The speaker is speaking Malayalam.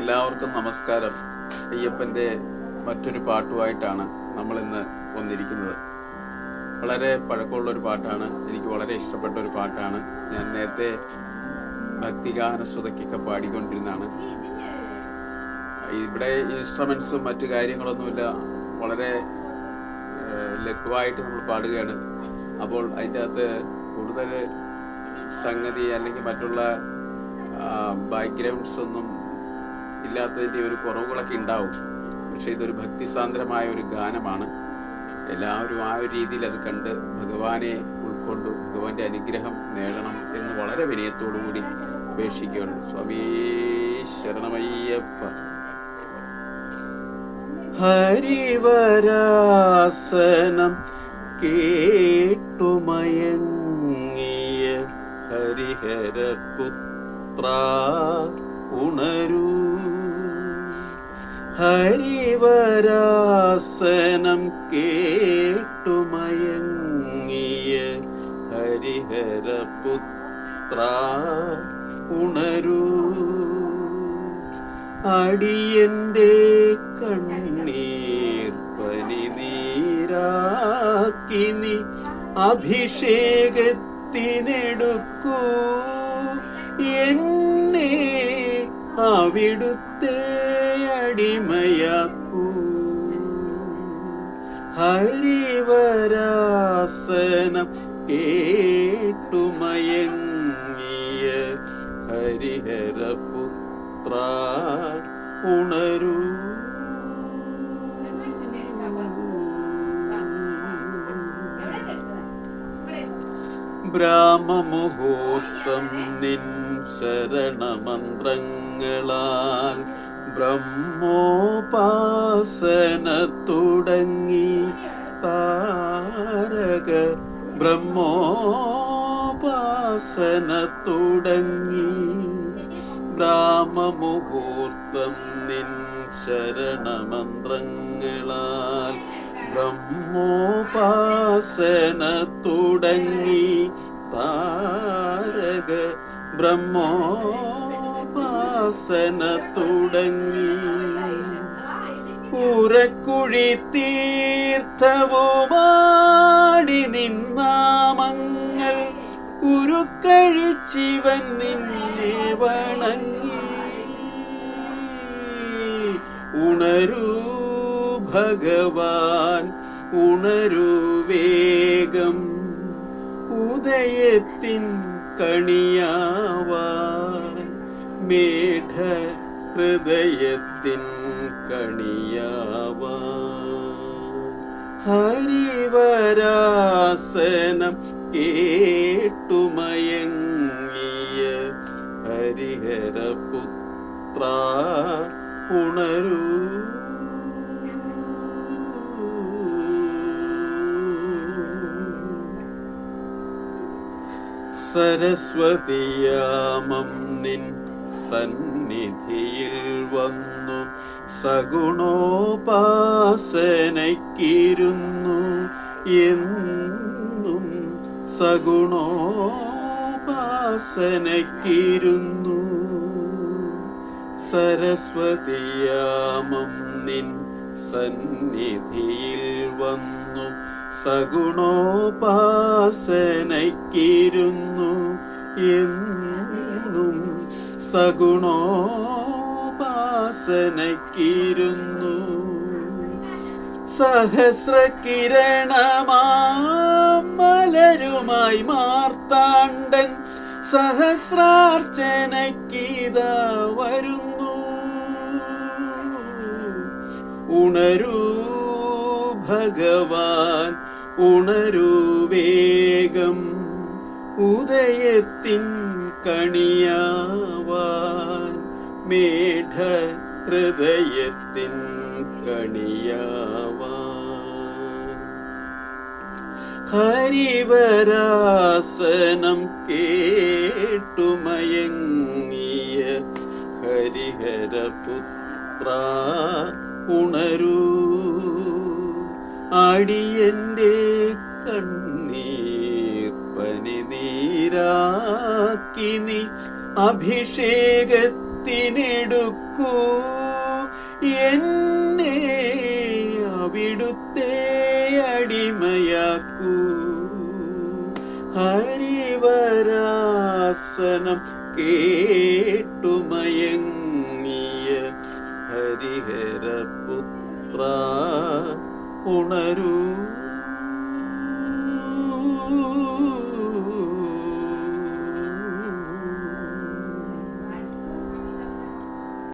എല്ലാവർക്കും നമസ്കാരം. അയ്യപ്പന്റെ മറ്റൊരു പാട്ടുമായിട്ടാണ് നമ്മൾ ഇന്ന് വന്നിരിക്കുന്നത്. വളരെ പഴക്കമുള്ള ഒരു പാട്ടാണ്. എനിക്ക് വളരെ ഇഷ്ടപ്പെട്ട ഒരു പാട്ടാണ്. ഞാൻ നേരത്തെ ഭക്തിഗാന ശ്രുതയ്ക്കൊക്കെ പാടിക്കൊണ്ടിരുന്നതാണ്. ഇവിടെ ഇൻസ്ട്രുമെന്റ്സും മറ്റു കാര്യങ്ങളൊന്നുമില്ല. വളരെ ലഘുവായിട്ട് നമ്മൾ പാടുകയാണ്. അപ്പോൾ അതിന്റെ അകത്ത് കൂടുതൽ സംഗതി അല്ലെങ്കിൽ മറ്റുള്ള ബാക്ക്ഗ്രൗണ്ട്സ് ഒന്നും ഇല്ലാത്തതിന്റെ ഒരു കുറവുകളൊക്കെ ഉണ്ടാവും. പക്ഷേ ഇതൊരു ഭക്തിസാന്ദ്രമായ ഒരു ഗാനമാണ്. എല്ലാവരും ആ ഒരു രീതിയിൽ അത് കണ്ട് ഭഗവാനെ ഉൾക്കൊണ്ടു ഭഗവാന്റെ അനുഗ്രഹം നേടണം എന്ന് വളരെ വിനയത്തോടു കൂടി അപേക്ഷിക്കുകയാണ്. സ്വാമി ശരണമയ്യപ്പ. ഹരിവരാസനം കേട്ടുമയങ്ങിയ ഹരിഹരപുത്ര ഉണരൂ ഹരിവരാസനം കേട്ടുമയങ്ങിയ ഹരിഹരപുത്ര ഉണരൂ. അടിയന്റെ കണ്ണീർ പനി നീരാക്കി നീ അഭിഷേകത്തിനെടുക്കൂ. എന്നെ അവിടുത്തെ അടിമയാക്കൂ. ഹരിവരാസനം കേട്ടുമയങ്ങിയ ഹരിഹരപുത്ര ഉണരൂ. ബ്രാഹ്മമുഹൂർത്തം നിൻ ശരണമന്ത്രങ്ങളാൽ ബ്രഹ്മോപാസന തുടങ്ങി താരക ബ്രഹ്മോപാസന തുടങ്ങി ബ്രാഹ്മമുഹൂർത്തം നിൻ ശരണമന്ത്രങ്ങളാൽ ബ്രഹ്മോപാസന തുടങ്ങി താരക ബ്രഹ്മോപാസന തുടങ്ങി ഉറക്കുഴി തീർത്ഥവുമാടി നിന്നാമങ്ങൾ ഉരുക്കഴിച്ചിവൻ നിന്നെ വണങ്ങി. ഉണരൂ ഭഗവാൻ ഉണരുവേഗം ഉദയത്തിൻ കണിയാവാൻ മേഘ ഹൃദയത്തിൻ കണിയാവാൻ ഹരിവരാസനം കേട്ടുമയങ്ങിയ ഹരിഹരപുത്ര ഉണരൂ സരസ്വതിയാമം നിൻ സന്നിധിയിൽ വന്നു. സഗുണോപാസനയ്ക്കിരുന്നു. എന്നും സഗുണോപാസനയ്ക്കിരുന്നു. സരസ്വതിയാമം നിൻ സന്നിധിയിൽ വന്നു. സഗുണോപാസനയ്ക്കിരുന്നു എന്നും സഗുണോപാസനയ്ക്കിരുന്നു. സഹസ്രകിരണമാലരുമായി മാർത്താണ്ടൻ സഹസ്രാർച്ചനയ്ക്കിതാ വരുന്നു. ഉണരൂ ഭഗവാൻ ഉണരൂ വേഗം. ഉദയത്തിൻ കണിയാവാൻ മേഘ ഹൃദയത്തിൻ കണിയാവാൻ. ഹരിവരാസനം കേട്ടുമയങ്ങിയ ഹരിഹരപുത്ര ഉണരൂ അടിയന്റെ കണ്ണീർ പനി നീരാക്കി നീ അഭിഷേകത്തിനെടുക്കൂ. എന്നെ അവിടുത്തെ അടിമയാക്കൂ. ഹരിവരാസനം കേട്ടുമയങ്ങിയ ഹരിഹരപുത്ര. ഉണരൂ.